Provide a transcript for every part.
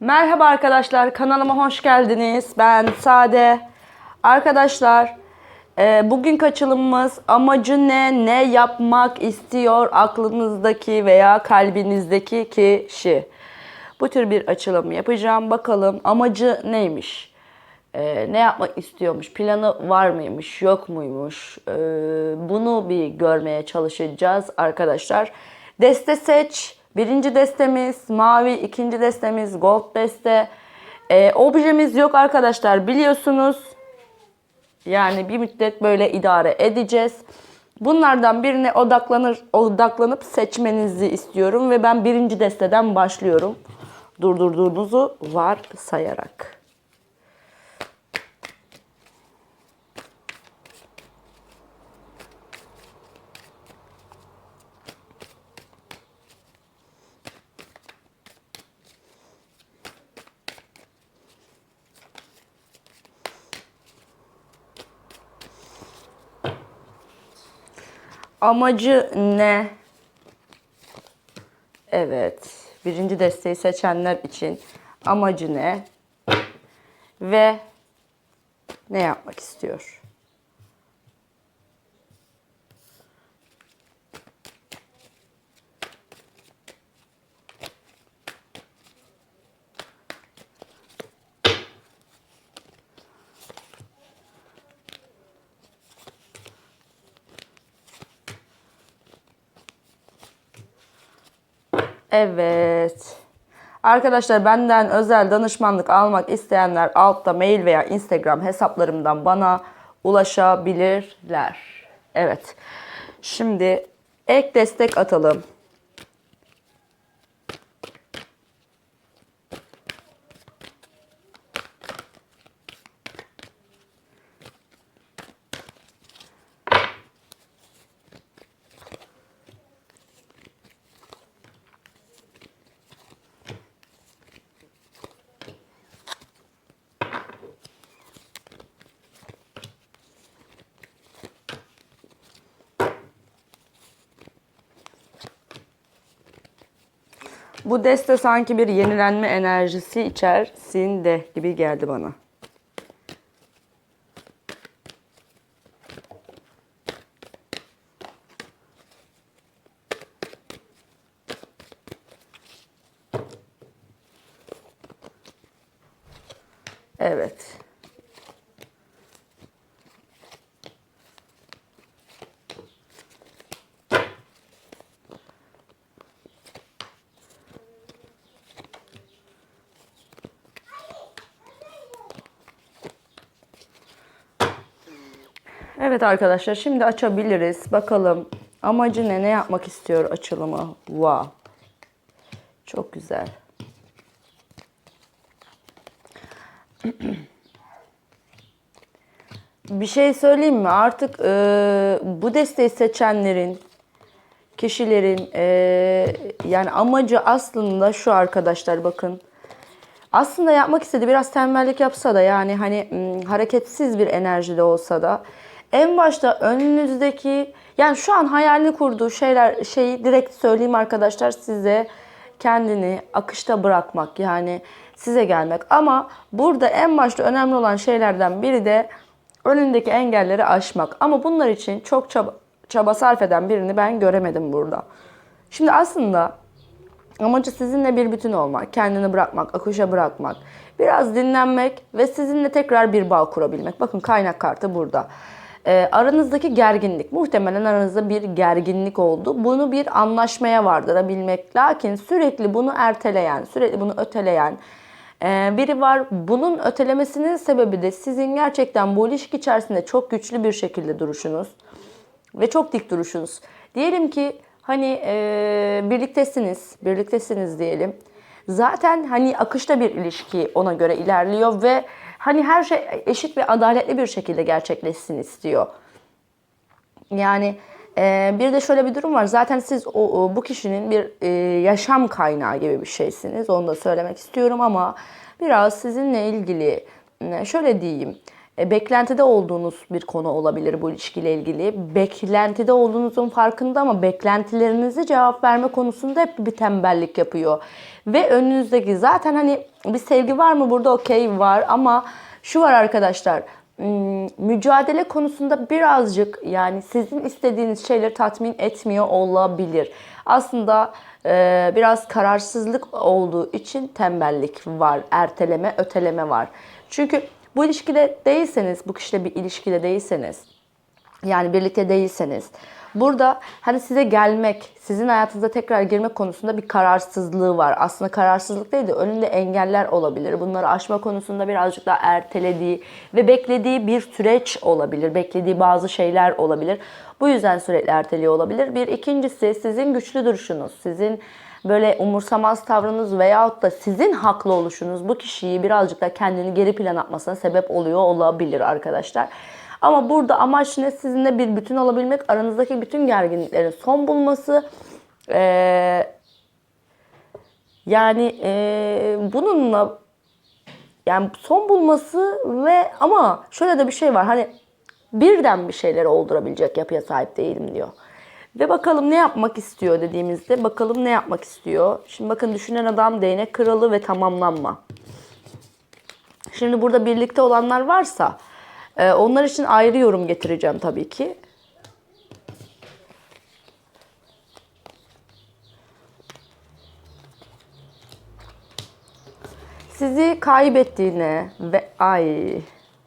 Merhaba arkadaşlar, kanalıma hoş geldiniz. Ben Sade. Arkadaşlar, e, bugünkü açılımımız amacı ne, ne yapmak istiyor aklınızdaki veya kalbinizdeki kişi. Bu tür bir açılım yapacağım. Bakalım amacı neymiş? E, ne yapmak istiyormuş? Planı var mıymış, yok muymuş? E, bunu bir görmeye çalışacağız arkadaşlar. Deste seç. Birinci destemiz mavi, ikinci destemiz gold deste. E, objemiz yok arkadaşlar biliyorsunuz. Yani bir müddet böyle idare edeceğiz. Bunlardan birine odaklanır, odaklanıp seçmenizi istiyorum ve ben birinci desteden başlıyorum. Durdurduğunuzu var sayarak. Amacı ne? Evet. Birinci desteği seçenler için amacı ne? Ve ne yapmak istiyor? Evet. Arkadaşlar benden özel danışmanlık almak isteyenler altta mail veya Instagram hesaplarımdan bana ulaşabilirler. Evet. Şimdi ek destek atalım. Bu deste sanki bir yenilenme enerjisi içerisinde gibi geldi bana. Evet. Evet arkadaşlar şimdi açabiliriz. Bakalım amacı ne? Ne yapmak istiyor açılımı? Wow. Çok güzel. Bir şey söyleyeyim mi? Artık e, bu desteği seçenlerin, kişilerin e, yani amacı aslında şu arkadaşlar bakın. Aslında yapmak istediği biraz tembellik yapsa da yani hani m, hareketsiz bir enerjide olsa da en başta önünüzdeki yani şu an hayalini kurduğu şeyler şeyi direkt söyleyeyim arkadaşlar size kendini akışta bırakmak yani size gelmek ama burada en başta önemli olan şeylerden biri de önündeki engelleri aşmak ama bunlar için çok çaba, çaba sarf eden birini ben göremedim burada. Şimdi aslında Amacı sizinle bir bütün olmak, kendini bırakmak, akışa bırakmak, biraz dinlenmek ve sizinle tekrar bir bağ kurabilmek. Bakın kaynak kartı burada. Ee, aranızdaki gerginlik, muhtemelen aranızda bir gerginlik oldu. Bunu bir anlaşmaya vardırabilmek. Lakin sürekli bunu erteleyen, sürekli bunu öteleyen e, biri var. Bunun ötelemesinin sebebi de sizin gerçekten bu ilişki içerisinde çok güçlü bir şekilde duruşunuz ve çok dik duruşunuz. Diyelim ki hani e, birliktesiniz, birliktesiniz diyelim. Zaten hani akışta bir ilişki ona göre ilerliyor ve hani her şey eşit ve adaletli bir şekilde gerçekleşsin istiyor. Yani e, bir de şöyle bir durum var. Zaten siz o, o bu kişinin bir e, yaşam kaynağı gibi bir şeysiniz. Onu da söylemek istiyorum ama biraz sizinle ilgili e, şöyle diyeyim. E, beklentide olduğunuz bir konu olabilir bu ilişkiyle ilgili. Beklentide olduğunuzun farkında ama beklentilerinize cevap verme konusunda hep bir tembellik yapıyor. Ve önünüzdeki zaten hani bir sevgi var mı burada okey var ama şu var arkadaşlar hmm, mücadele konusunda birazcık yani sizin istediğiniz şeyleri tatmin etmiyor olabilir. Aslında e, biraz kararsızlık olduğu için tembellik var, erteleme, öteleme var. Çünkü bu ilişkide değilseniz, bu kişiyle bir ilişkide değilseniz, yani birlikte değilseniz, burada hani size gelmek, sizin hayatınıza tekrar girmek konusunda bir kararsızlığı var. Aslında kararsızlık değil de önünde engeller olabilir. Bunları aşma konusunda birazcık daha ertelediği ve beklediği bir süreç olabilir. Beklediği bazı şeyler olabilir. Bu yüzden sürekli erteliyor olabilir. Bir ikincisi sizin güçlü duruşunuz, sizin böyle umursamaz tavrınız veyahut da sizin haklı oluşunuz bu kişiyi birazcık da kendini geri plan atmasına sebep oluyor olabilir arkadaşlar. Ama burada amaç ne? Sizinle bir bütün olabilmek, aranızdaki bütün gerginliklerin son bulması. Ee, yani ee, bununla yani son bulması ve ama şöyle de bir şey var. Hani birden bir şeyleri oldurabilecek yapıya sahip değilim diyor. Ve bakalım ne yapmak istiyor dediğimizde bakalım ne yapmak istiyor. Şimdi bakın düşünen adam değnek kralı ve tamamlanma. Şimdi burada birlikte olanlar varsa e, onlar için ayrı yorum getireceğim tabii ki. Sizi kaybettiğine ve ay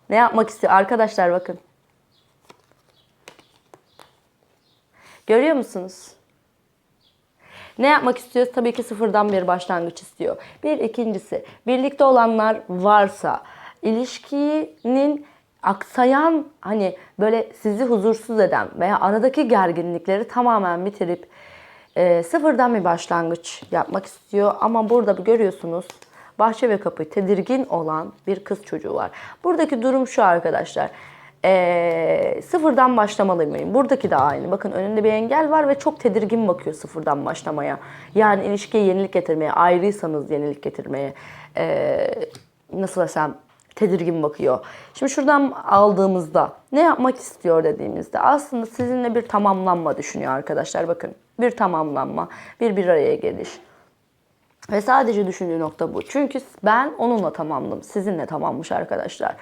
ne yapmak istiyor arkadaşlar bakın. Görüyor musunuz? Ne yapmak istiyor? Tabii ki sıfırdan bir başlangıç istiyor. Bir ikincisi, birlikte olanlar varsa ilişkinin aksayan hani böyle sizi huzursuz eden veya aradaki gerginlikleri tamamen bitirip e, sıfırdan bir başlangıç yapmak istiyor. Ama burada görüyorsunuz bahçe ve kapı tedirgin olan bir kız çocuğu var. Buradaki durum şu arkadaşlar. Ee, sıfırdan başlamalı mıyım? Buradaki de aynı. Bakın önünde bir engel var ve çok tedirgin bakıyor sıfırdan başlamaya. Yani ilişkiye yenilik getirmeye, ayrıysanız yenilik getirmeye. Ee, nasıl desem tedirgin bakıyor. Şimdi şuradan aldığımızda ne yapmak istiyor dediğimizde aslında sizinle bir tamamlanma düşünüyor arkadaşlar. Bakın bir tamamlanma, bir bir araya geliş. Ve sadece düşündüğü nokta bu. Çünkü ben onunla tamamladım. Sizinle tamammış arkadaşlar.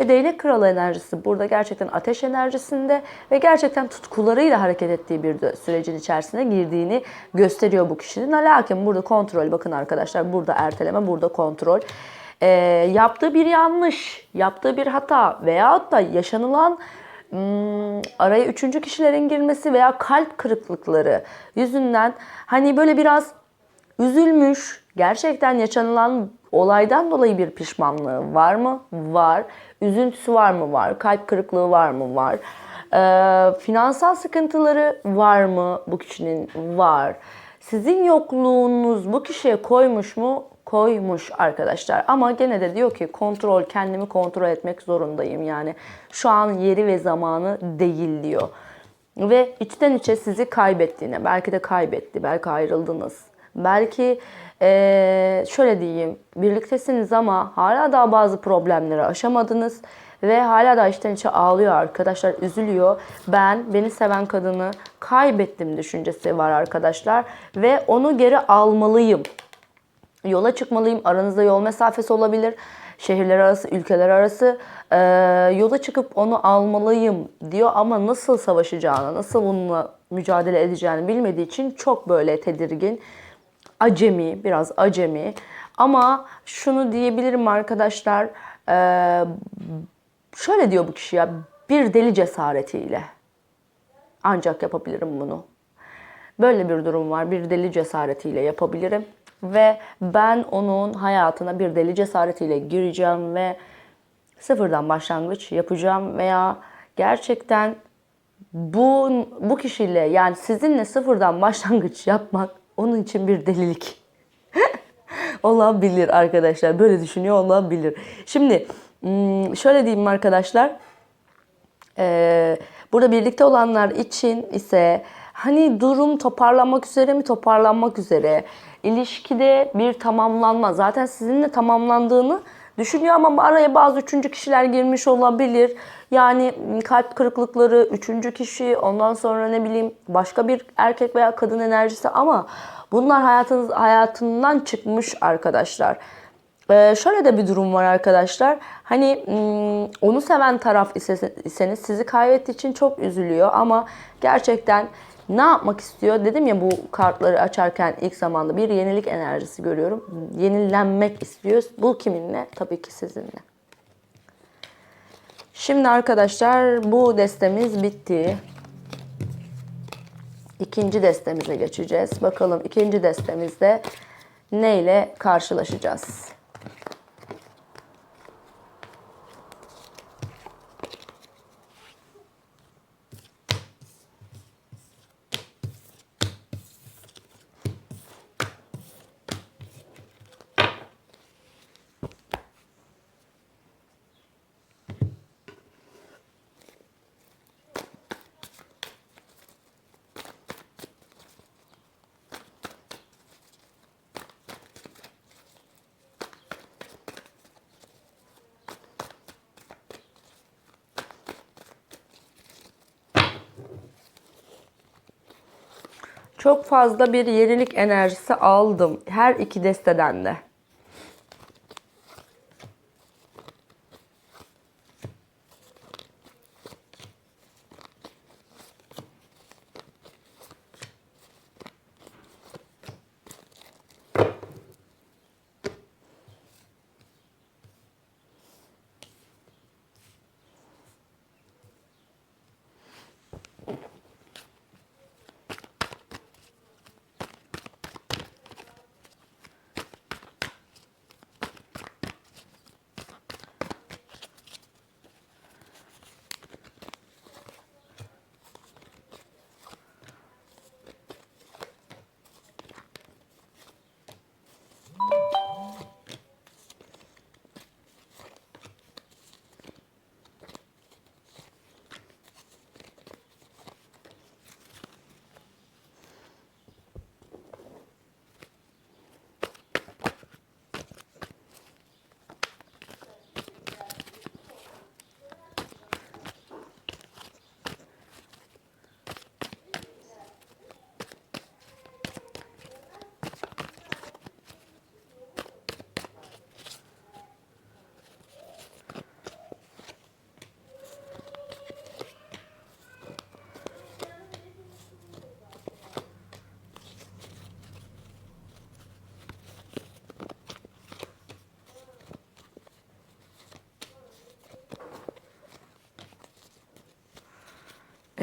Ve değnek kralı enerjisi burada gerçekten ateş enerjisinde ve gerçekten tutkularıyla hareket ettiği bir sürecin içerisine girdiğini gösteriyor bu kişinin. Lakin burada kontrol bakın arkadaşlar burada erteleme burada kontrol. Ee, yaptığı bir yanlış, yaptığı bir hata veyahut da yaşanılan hmm, araya üçüncü kişilerin girmesi veya kalp kırıklıkları yüzünden hani böyle biraz üzülmüş, gerçekten yaşanılan olaydan dolayı bir pişmanlığı var mı? Var. Üzüntüsü var mı? Var. Kalp kırıklığı var mı? Var. Ee, finansal sıkıntıları var mı? Bu kişinin var. Sizin yokluğunuz bu kişiye koymuş mu? Koymuş arkadaşlar. Ama gene de diyor ki kontrol, kendimi kontrol etmek zorundayım. Yani şu an yeri ve zamanı değil diyor. Ve içten içe sizi kaybettiğine, belki de kaybetti, belki ayrıldınız. Belki ee, şöyle diyeyim, birliktesiniz ama hala daha bazı problemleri aşamadınız ve hala da içten içe ağlıyor arkadaşlar, üzülüyor. Ben beni seven kadını kaybettim düşüncesi var arkadaşlar ve onu geri almalıyım. Yola çıkmalıyım. Aranızda yol mesafesi olabilir. Şehirler arası, ülkeler arası e, yola çıkıp onu almalıyım diyor ama nasıl savaşacağını, nasıl bununla mücadele edeceğini bilmediği için çok böyle tedirgin acemi, biraz acemi. Ama şunu diyebilirim arkadaşlar, e, şöyle diyor bu kişi ya, bir deli cesaretiyle ancak yapabilirim bunu. Böyle bir durum var, bir deli cesaretiyle yapabilirim. Ve ben onun hayatına bir deli cesaretiyle gireceğim ve sıfırdan başlangıç yapacağım veya gerçekten bu bu kişiyle yani sizinle sıfırdan başlangıç yapmak onun için bir delilik. olabilir arkadaşlar. Böyle düşünüyor olabilir. Şimdi hmm, şöyle diyeyim arkadaşlar. Ee, burada birlikte olanlar için ise hani durum toparlanmak üzere mi toparlanmak üzere ilişkide bir tamamlanma zaten sizinle tamamlandığını düşünüyor ama araya bazı üçüncü kişiler girmiş olabilir. Yani kalp kırıklıkları, üçüncü kişi, ondan sonra ne bileyim başka bir erkek veya kadın enerjisi ama bunlar hayatınız hayatından çıkmış arkadaşlar. Ee, şöyle de bir durum var arkadaşlar. Hani hmm, onu seven taraf ise- iseniz sizi kaybettiği için çok üzülüyor ama gerçekten ne yapmak istiyor? Dedim ya bu kartları açarken ilk zamanda bir yenilik enerjisi görüyorum. Yenilenmek istiyor. Bu kiminle? Tabii ki sizinle. Şimdi arkadaşlar bu destemiz bitti. İkinci destemize geçeceğiz. Bakalım ikinci destemizde neyle karşılaşacağız? Çok fazla bir yenilik enerjisi aldım her iki desteden de.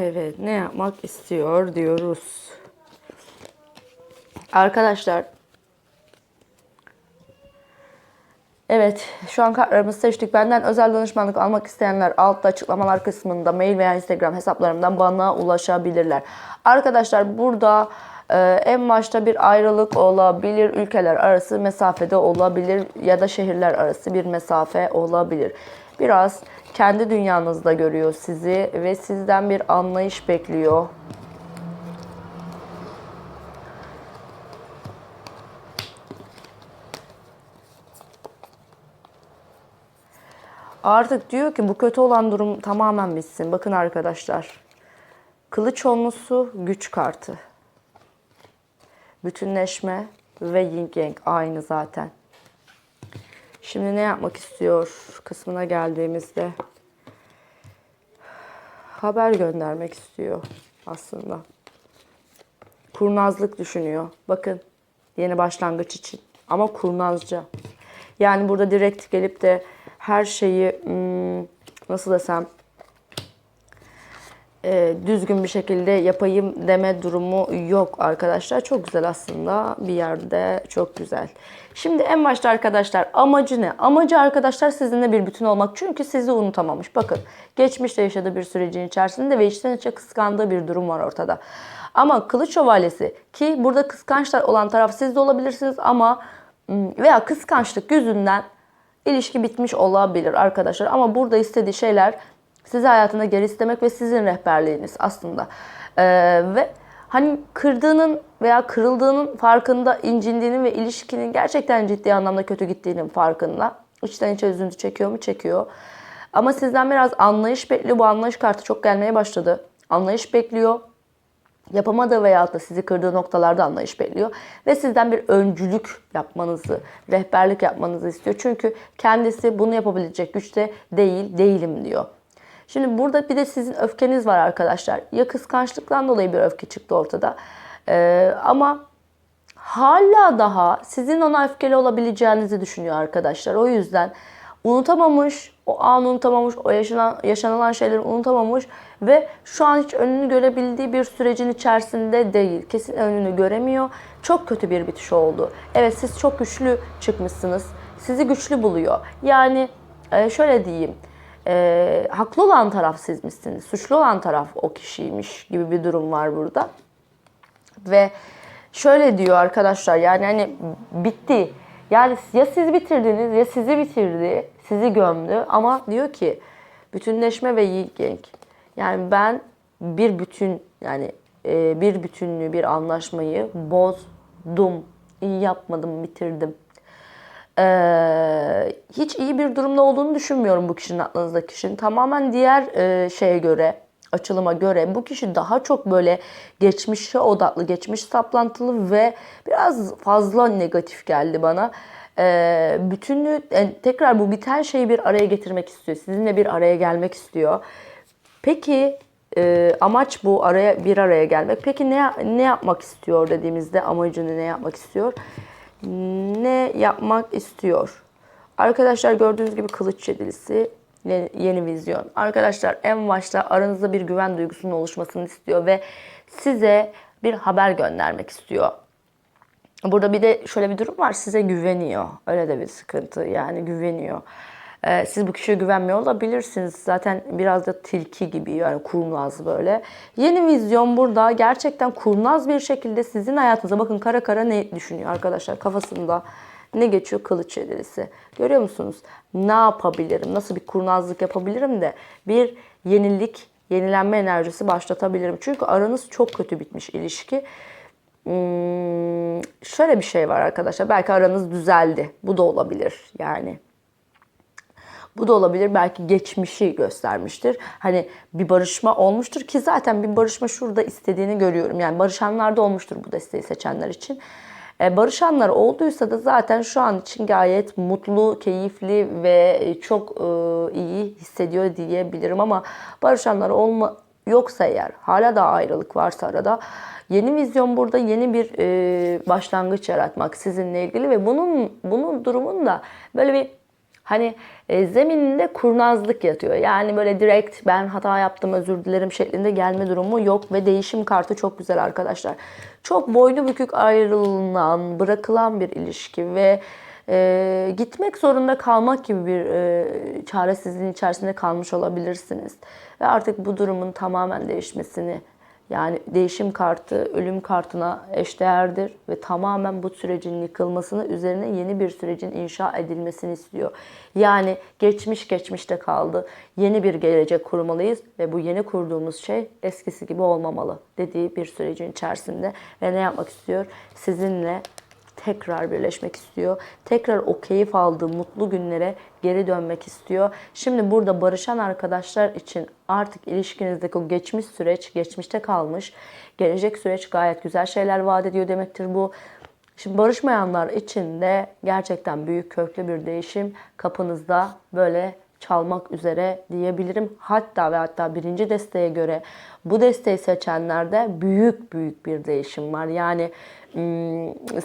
Evet, ne yapmak istiyor diyoruz. Arkadaşlar. Evet, şu an kartlarımızı seçtik. Benden özel danışmanlık almak isteyenler altta açıklamalar kısmında mail veya Instagram hesaplarımdan bana ulaşabilirler. Arkadaşlar burada e, en başta bir ayrılık olabilir, ülkeler arası mesafede olabilir ya da şehirler arası bir mesafe olabilir. Biraz kendi dünyanızda görüyor sizi ve sizden bir anlayış bekliyor. Artık diyor ki bu kötü olan durum tamamen bitsin. Bakın arkadaşlar. Kılıç onlusu güç kartı. Bütünleşme ve yin yang aynı zaten. Şimdi ne yapmak istiyor kısmına geldiğimizde haber göndermek istiyor aslında. Kurnazlık düşünüyor. Bakın yeni başlangıç için ama kurnazca. Yani burada direkt gelip de her şeyi hmm, nasıl desem e, düzgün bir şekilde yapayım deme durumu yok arkadaşlar. Çok güzel aslında bir yerde çok güzel. Şimdi en başta arkadaşlar amacı ne? Amacı arkadaşlar sizinle bir bütün olmak. Çünkü sizi unutamamış. Bakın geçmişte yaşadığı bir sürecin içerisinde ve içten içe kıskandığı bir durum var ortada. Ama kılıç şövalyesi ki burada kıskançlar olan taraf siz de olabilirsiniz ama veya kıskançlık yüzünden ilişki bitmiş olabilir arkadaşlar. Ama burada istediği şeyler sizi hayatında geri istemek ve sizin rehberliğiniz aslında. Ee, ve hani kırdığının veya kırıldığının farkında, incindiğinin ve ilişkinin gerçekten ciddi anlamda kötü gittiğinin farkında. İçten içe üzüntü çekiyor mu? Çekiyor. Ama sizden biraz anlayış bekliyor. Bu anlayış kartı çok gelmeye başladı. Anlayış bekliyor yapamadığı veya da sizi kırdığı noktalarda anlayış bekliyor. Ve sizden bir öncülük yapmanızı, rehberlik yapmanızı istiyor. Çünkü kendisi bunu yapabilecek güçte değil, değilim diyor. Şimdi burada bir de sizin öfkeniz var arkadaşlar. Ya kıskançlıktan dolayı bir öfke çıktı ortada. Ee, ama hala daha sizin ona öfkeli olabileceğinizi düşünüyor arkadaşlar. O yüzden unutamamış, o an unutamamış, o yaşanan, yaşanılan şeyleri unutamamış ve şu an hiç önünü görebildiği bir sürecin içerisinde değil. Kesin önünü göremiyor. Çok kötü bir bitiş oldu. Evet siz çok güçlü çıkmışsınız. Sizi güçlü buluyor. Yani e, şöyle diyeyim. E, haklı olan taraf sizmişsiniz. Suçlu olan taraf o kişiymiş gibi bir durum var burada. Ve şöyle diyor arkadaşlar yani hani bitti. Yani ya siz bitirdiniz ya sizi bitirdi, sizi gömdü ama diyor ki bütünleşme ve yiygenk. Yani ben bir bütün yani e, bir bütünlüğü, bir anlaşmayı bozdum, iyi yapmadım, bitirdim. Ee, hiç iyi bir durumda olduğunu düşünmüyorum bu kişinin aklınızdaki kişinin. Tamamen diğer e, şeye göre, açılıma göre bu kişi daha çok böyle geçmişe odaklı, geçmiş saplantılı ve biraz fazla negatif geldi bana. Ee, bütünlüğü, yani tekrar bu biten şeyi bir araya getirmek istiyor. Sizinle bir araya gelmek istiyor. Peki e, amaç bu araya bir araya gelmek. Peki ne ne yapmak istiyor dediğimizde amacını ne yapmak istiyor? Ne yapmak istiyor? Arkadaşlar gördüğünüz gibi kılıç yedilisi yeni, yeni vizyon. Arkadaşlar en başta aranızda bir güven duygusunun oluşmasını istiyor ve size bir haber göndermek istiyor. Burada bir de şöyle bir durum var. Size güveniyor. Öyle de bir sıkıntı. Yani güveniyor. Ee, siz bu kişiye güvenmiyor olabilirsiniz. Zaten biraz da tilki gibi yani kurnaz böyle. Yeni vizyon burada gerçekten kurnaz bir şekilde sizin hayatınıza bakın kara kara ne düşünüyor arkadaşlar kafasında. Ne geçiyor? Kılıç yedilisi. Görüyor musunuz? Ne yapabilirim? Nasıl bir kurnazlık yapabilirim de bir yenilik, yenilenme enerjisi başlatabilirim. Çünkü aranız çok kötü bitmiş ilişki. Hmm, şöyle bir şey var arkadaşlar. Belki aranız düzeldi. Bu da olabilir yani. Bu da olabilir. Belki geçmişi göstermiştir. Hani bir barışma olmuştur ki zaten bir barışma şurada istediğini görüyorum. Yani barışanlar da olmuştur bu desteği seçenler için. E, barışanlar olduysa da zaten şu an için gayet mutlu, keyifli ve çok e, iyi hissediyor diyebilirim ama barışanlar olma yoksa eğer hala da ayrılık varsa arada yeni vizyon burada yeni bir e, başlangıç yaratmak sizinle ilgili ve bunun bunun durumun da böyle bir hani e, zemininde kurnazlık yatıyor. Yani böyle direkt ben hata yaptım özür dilerim şeklinde gelme durumu yok ve değişim kartı çok güzel arkadaşlar. Çok boynu bükük ayrılınan, bırakılan bir ilişki ve e, gitmek zorunda kalmak gibi bir e, çaresizliğin içerisinde kalmış olabilirsiniz. Ve artık bu durumun tamamen değişmesini yani değişim kartı ölüm kartına eşdeğerdir ve tamamen bu sürecin yıkılmasını üzerine yeni bir sürecin inşa edilmesini istiyor. Yani geçmiş geçmişte kaldı. Yeni bir gelecek kurmalıyız ve bu yeni kurduğumuz şey eskisi gibi olmamalı dediği bir sürecin içerisinde ve ne yapmak istiyor? Sizinle tekrar birleşmek istiyor. Tekrar o keyif aldığı mutlu günlere geri dönmek istiyor. Şimdi burada barışan arkadaşlar için artık ilişkinizdeki o geçmiş süreç geçmişte kalmış. Gelecek süreç gayet güzel şeyler vaat ediyor demektir bu. Şimdi barışmayanlar için de gerçekten büyük köklü bir değişim kapınızda böyle çalmak üzere diyebilirim. Hatta ve hatta birinci desteğe göre bu desteği seçenlerde büyük büyük bir değişim var. Yani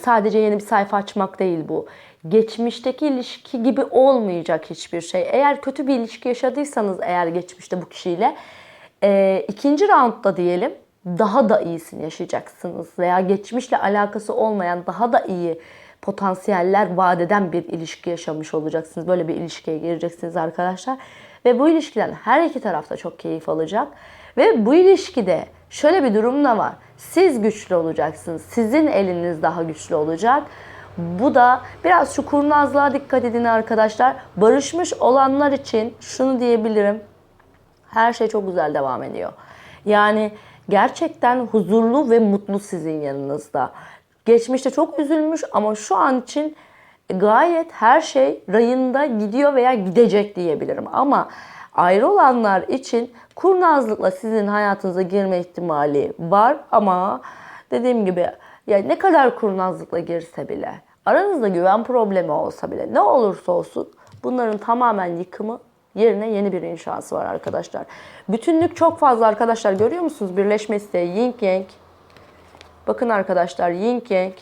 sadece yeni bir sayfa açmak değil bu. Geçmişteki ilişki gibi olmayacak hiçbir şey. Eğer kötü bir ilişki yaşadıysanız eğer geçmişte bu kişiyle ikinci roundda diyelim daha da iyisini yaşayacaksınız. Veya geçmişle alakası olmayan daha da iyi potansiyeller vaat eden bir ilişki yaşamış olacaksınız. Böyle bir ilişkiye gireceksiniz arkadaşlar. Ve bu ilişkiden her iki tarafta çok keyif alacak. Ve bu ilişkide şöyle bir durum da var. Siz güçlü olacaksınız. Sizin eliniz daha güçlü olacak. Bu da biraz şu kurnazlığa dikkat edin arkadaşlar. Barışmış olanlar için şunu diyebilirim. Her şey çok güzel devam ediyor. Yani gerçekten huzurlu ve mutlu sizin yanınızda. Geçmişte çok üzülmüş ama şu an için gayet her şey rayında gidiyor veya gidecek diyebilirim. Ama ayrı olanlar için kurnazlıkla sizin hayatınıza girme ihtimali var ama dediğim gibi ya ne kadar kurnazlıkla girse bile aranızda güven problemi olsa bile ne olursa olsun bunların tamamen yıkımı yerine yeni bir inşası var arkadaşlar. Bütünlük çok fazla arkadaşlar görüyor musunuz? Birleşme isteği yin yang. Bakın arkadaşlar yin yang.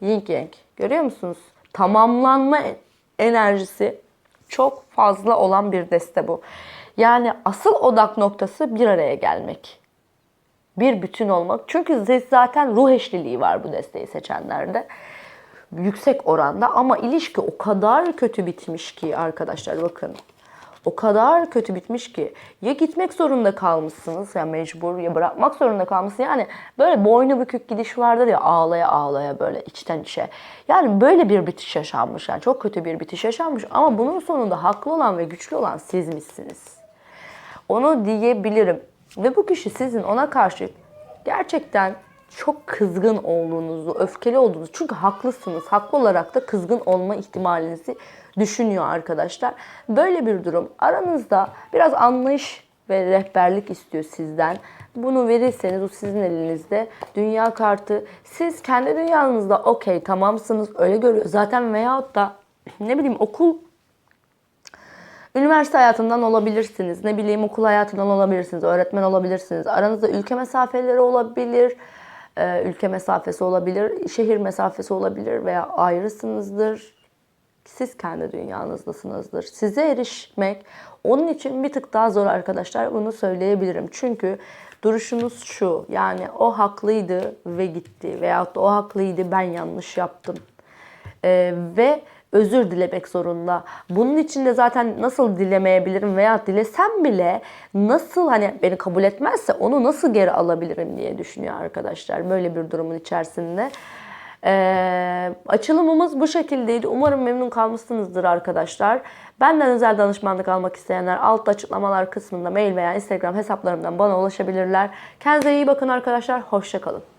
Yin yang. Görüyor musunuz? Tamamlanma enerjisi çok fazla olan bir deste bu. Yani asıl odak noktası bir araya gelmek. Bir bütün olmak. Çünkü zaten ruh eşliliği var bu desteği seçenlerde. Yüksek oranda ama ilişki o kadar kötü bitmiş ki arkadaşlar bakın. O kadar kötü bitmiş ki ya gitmek zorunda kalmışsınız ya mecbur ya bırakmak zorunda kalmışsınız. Yani böyle boynu bükük gidiş vardır ya ağlaya ağlaya böyle içten içe. Yani böyle bir bitiş yaşanmış yani çok kötü bir bitiş yaşanmış ama bunun sonunda haklı olan ve güçlü olan sizmişsiniz. Onu diyebilirim. Ve bu kişi sizin ona karşı gerçekten çok kızgın olduğunuzu, öfkeli olduğunuzu çünkü haklısınız. Haklı olarak da kızgın olma ihtimalinizi düşünüyor arkadaşlar. Böyle bir durum aranızda biraz anlayış ve rehberlik istiyor sizden. Bunu verirseniz o sizin elinizde. Dünya kartı siz kendi dünyanızda okey tamamsınız öyle görüyor. Zaten veyahut da ne bileyim okul Üniversite hayatından olabilirsiniz. Ne bileyim okul hayatından olabilirsiniz. Öğretmen olabilirsiniz. Aranızda ülke mesafeleri olabilir. E, ülke mesafesi olabilir. Şehir mesafesi olabilir veya ayrısınızdır. Siz kendi dünyanızdasınızdır. Size erişmek onun için bir tık daha zor arkadaşlar. Bunu söyleyebilirim. Çünkü duruşunuz şu. Yani o haklıydı ve gitti. Veyahut da o haklıydı ben yanlış yaptım. Ee, ve özür dilemek zorunda. Bunun için de zaten nasıl dilemeyebilirim veya dilesem bile nasıl hani beni kabul etmezse onu nasıl geri alabilirim diye düşünüyor arkadaşlar. Böyle bir durumun içerisinde. Ee, açılımımız bu şekildeydi. Umarım memnun kalmışsınızdır arkadaşlar. Benden özel danışmanlık almak isteyenler altta açıklamalar kısmında mail veya Instagram hesaplarımdan bana ulaşabilirler. Kendinize iyi bakın arkadaşlar. Hoşçakalın.